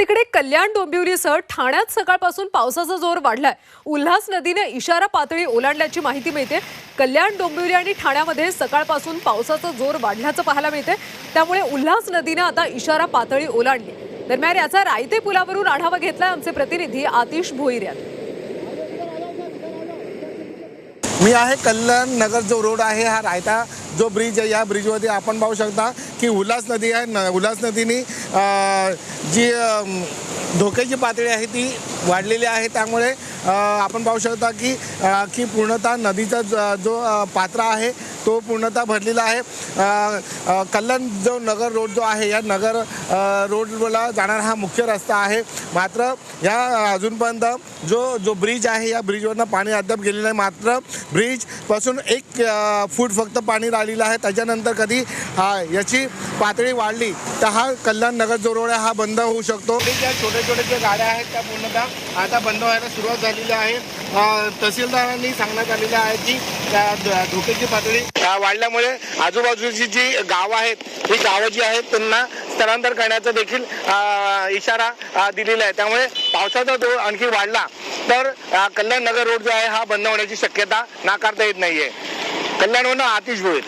तिकडे कल्याण डोंबिवलीसह ठाण्यात सकाळपासून पावसाचा जोर वाढलाय. उल्हास नदीने इशारा पातळी ओलांडल्याची माहिती मिळते. कल्याण डोंबिवली आणि ठाण्यामध्ये सकाळपासून पावसाचा जोर वाढल्याचं पाहायला मिळते त्यामुळे उल्हास नदीनं आता इशारा पातळी ओलांडली. दरम्यान याचा रायते पुलावरून आढावा घेतलाय आमचे प्रतिनिधी आतिश भोईर यांनी मी आहे कल्याण नगर जो रोड आहे हा रायता जो ब्रिज आहे या ब्रिजवरती आपण पाहू शकता की उल्हास नदी आहे. न उल्हास नदीने जी धोक्याची पातळी आहे ती वाढलेली आहे. त्यामुळे आपण पाहू शकता की की पूर्णतः नदीचा ज- जो पात्र पात्रा आहे तो पूर्णतः भरलेला आहे. कल्याण जो नगर रोड जो आहे या नगर रोडला जाणारा हा मुख्य रस्ता आहे. मात्र या अजूनपर्यंत जो जो ब्रिज आहे या ब्रिजवरनं पाणी अद्याप गेलेलं आहे मात्र ब्रिजपासून एक फूट फक्त पाणी राहिलेलं आहे. त्याच्यानंतर कधी याची पातळी वाढली तर हा कल्याण नगर जो रोड आहे हा बंद होऊ शकतो. ज्या छोट्या छोट्या ज्या गाड्या आहेत त्या पूर्णतः आता बंद व्हायला सुरुवात झालेली आहे. तहसीलदारांनी सांगण्यात आलेलं आहे की त्या धोक्याची पातळी वाढल्यामुळे आजूबाजूची जी गावं आहेत ही गावं जी आहेत त्यांना स्थलांतर करण्याचा देखील इशारा दिलेला आहे. त्यामुळे पावसाचा जोर आणखी वाढला तर कल्याण नगर रोड जो आहे हा बंद होण्याची शक्यता नाकारता येत नाहीये. कल्याणवरून आतिश भोईर